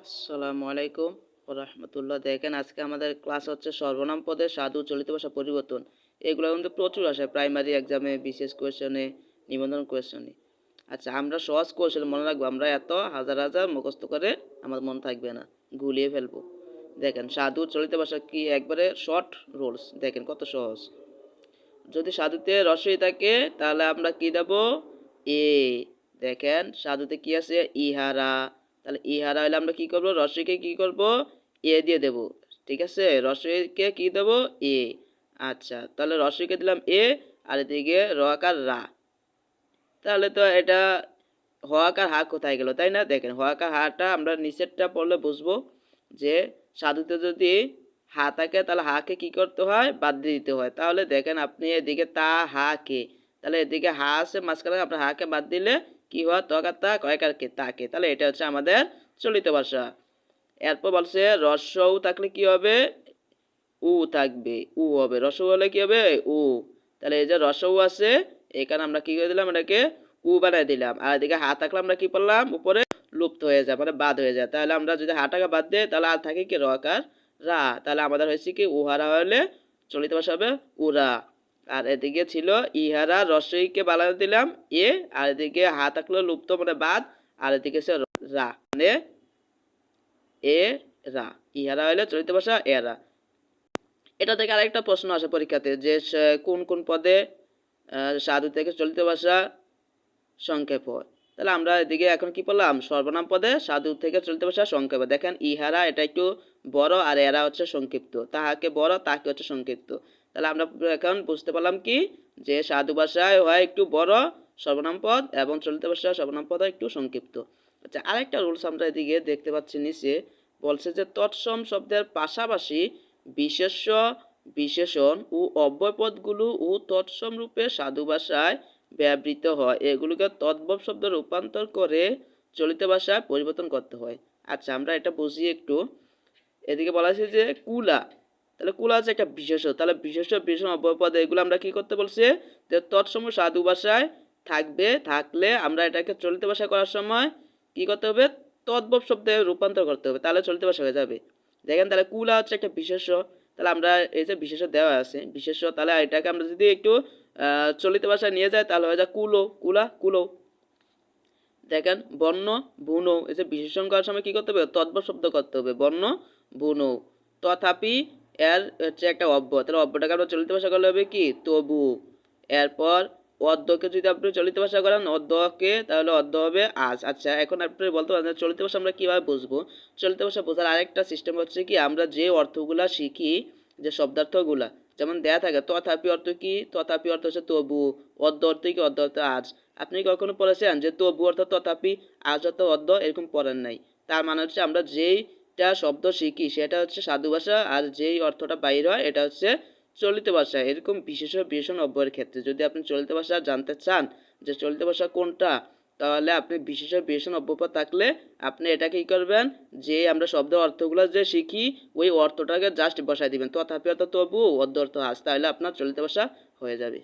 আসসালামু আলাইকুম রহমতুল্লাহ। দেখেন, আজকে আমাদের ক্লাস হচ্ছে সর্বনাম পদে সাধু চলিত ভাষা পরিবর্তন। এগুলো কিন্তু প্রচুর আসে প্রাইমারি এক্সামে বিশেষ কোয়েশনে নিবন্ধন কোয়েশনে আচ্ছা আমরা সহজ কোয়েশন মনে রাখব, আমরা এত হাজার হাজার মুখস্থ করে আমার মনে থাকবে না, গুলিয়ে ফেলব। দেখেন, সাধু চলিত ভাষা কি একবারে শর্ট রুলস দেখেন, কত সহজ। যদি সাধুতে রসই থাকে, তাহলে আমরা কি দেব? এ। দেখেন, সাধুতে কি আছে? ইহারা। তাহলে ইহারা হলে আমরা কি করব? রসইকে কি করব? এ দিয়ে দেব, ঠিক আছে? রসইকে কি দেব? এ। আচ্ছা তাহলে রসইকে দিলাম এ, আর এদিকে রকার রা। তাহলে তো এটা হওয়াকার হা কোথায় গেল, তাই না? দেখেন হওয়াকার হাটা আমরা নিচেরটা পড়লে বুঝব যে সাধুতে যদি হা থাকে, তাহলে হাকে কি করতে হয়? বাদ দিয়ে দিতে হয়। তাহলে দেখেন আপনি এদিকে তা, হা, কে। তাহলে এদিকে হা আছে, মাঝখানে আপনার হাকে বাদ দিলে কি হয় তকার তা কয়কার কে তাকে। তাহলে এটা হচ্ছে আমাদের চলিত ভাষা। এরপর বলছে রস্যউ থাকলে কি হবে? উ থাকবে, উ হবে। রসৌ হলে কি হবে? উ। তাহলে এই যে রসৌ আছে, এখানে আমরা কি করে দিলাম? এটাকে উ বানাই দিলাম। আর এদিকে হা থাকলে আমরা কি করলাম? উপরে লুপ্ত হয়ে যায় মানে বাদ হয়ে যায়। তাহলে আমরা যদি হাটাকে বাদ দিই, তাহলে আর থাকে কি? রকার রা। তাহলে আমাদের হয়েছে কি? উহারা হলে চলিত ভাষা হবে উরা। আর এদিকে ছিল ইহারা রসইকে বানাতে দিলাম, এ আর এদিকে হা থাকল লুপ্ত মানে বাদ আর এদিকে সে রা মানে এ রা, ইহারা হলে চলিত ভাষা এরা এটা থেকে আরেকটা প্রশ্ন আসে পরীক্ষাতে, যে কোন কোন পদে সাধু থেকে চলিত ভাষা সংক্ষেপ হয়। তাহলে আমরা এদিকে এখন কি বললাম সর্বনাম পদে সাধু থেকে চলিত ভাষা সংক্ষেপ দেখেন ইহারা এটা একটু বড় আর এরা হচ্ছে সংক্ষিপ্ত। তাহাকে বড় তাকে হচ্ছে সংক্ষিপ্ত। তাহলে আমরা এখন বুঝতে পারলাম কি? যে সাধু ভাষায় হয় একটু বড়, সর্বনাম পদ এবং চলিত ভাষা সর্বনাম পদ একটু সংক্ষিপ্ত। আচ্ছা আরেকটা রুলস আমরা এদিকে দেখতে পাচ্ছি নিচে। বলছে যে তৎসম শব্দের পাশাপাশি বিশেষ্য, বিশেষণ ও অব্যয়পদগুলো ও তৎসম রূপে সাধু ভাষায় ব্যবহৃত হয়। এগুলোকে তদ্ভব শব্দ রূপান্তর করে চলিত ভাষায় পরিবর্তন করতে হয়। আচ্ছা আমরা এটা বুঝি একটু। এদিকে বলা হয়েছে যে কুলা তাহলে কুলা হচ্ছে একটা বিশেষ তাহলে বিশেষ বিশেষণ অব্যয়পদ এগুলো আমরা কি করতে বলছি? যে তৎসম সাধু ভাষায় থাকবে, থাকলে আমরা এটাকে চলিত ভাষা করার সময় কি করতে হবে? তদ্ভব শব্দে রূপান্তর করতে হবে, তাহলে চলিত ভাষা হয়ে যাবে। দেখেন তাহলে কুলা হচ্ছে একটা বিশেষ তাহলে আমরা এই যে বিশেষ দেওয়া আছে বিশেষ তাহলে এটাকে আমরা যদি একটু চলিত ভাষায় নিয়ে যাই, তাহলে হয়ে যায় কুলো, কুলা, কুলো। দেখেন, বর্ণ বুনো এই যে বিশেষণ করার সময় কি করতে হবে? তদ্ভব শব্দ করতে হবে, বর্ণ বুনো তথাপি এর হচ্ছে একটা অব্য। তাহলে অব্যটাকে আমরা চলিত ভাষা করলে হবে কি? তবু। এরপর অর্ধকে যদি আপনি চলিত ভাষা করেন অর্ধকে তাহলে অর্ধ হবে আজ। আচ্ছা এখন আপনি বলতে পারেন চলিত ভাষা আমরা কীভাবে বুঝব? চলিত ভাষা বোঝার আরেকটা সিস্টেম হচ্ছে কি? আমরা যে অর্থগুলা শিখি, যে শব্দার্থগুলা, যেমন দেয়া থাকে, তথাপি অর্থ কি? তথাপি অর্থ হচ্ছে তবু। অর্ধ অর্থ কি? অর্ধ অর্থ আজ। আপনি কখনো পড়েছেন যে তবু অর্থ তথাপি আজ অর্থ অর্ধ এরকম পড়েন নাই? তার মানে হচ্ছে আমরা যেইটা শব্দ শিখি, সেটা হচ্ছে সাধু ভাষা আর যেই অর্থটা বাইর হয় এটা হচ্ছে চলিত ভাষা। এরকম বিশেষ বিশেষণ অব্যয়ের ক্ষেত্রে যদি আপনি চলিত ভাষা জানতে চান যে চলিত ভাষা কোনটা, তাহলে আপনি বিশেষ বিশেষণ অব্যয় থাকলে আপনি এটা কী করবেন? যে আমরা শব্দ অর্থগুলো যে শিখি, ওই অর্থটাকে জাস্ট বসাই দিবেন। তথাপি অর্থ তবু অর্ধ অর্থ আস তাহলে আপনার চলিত ভাষা হয়ে যাবে।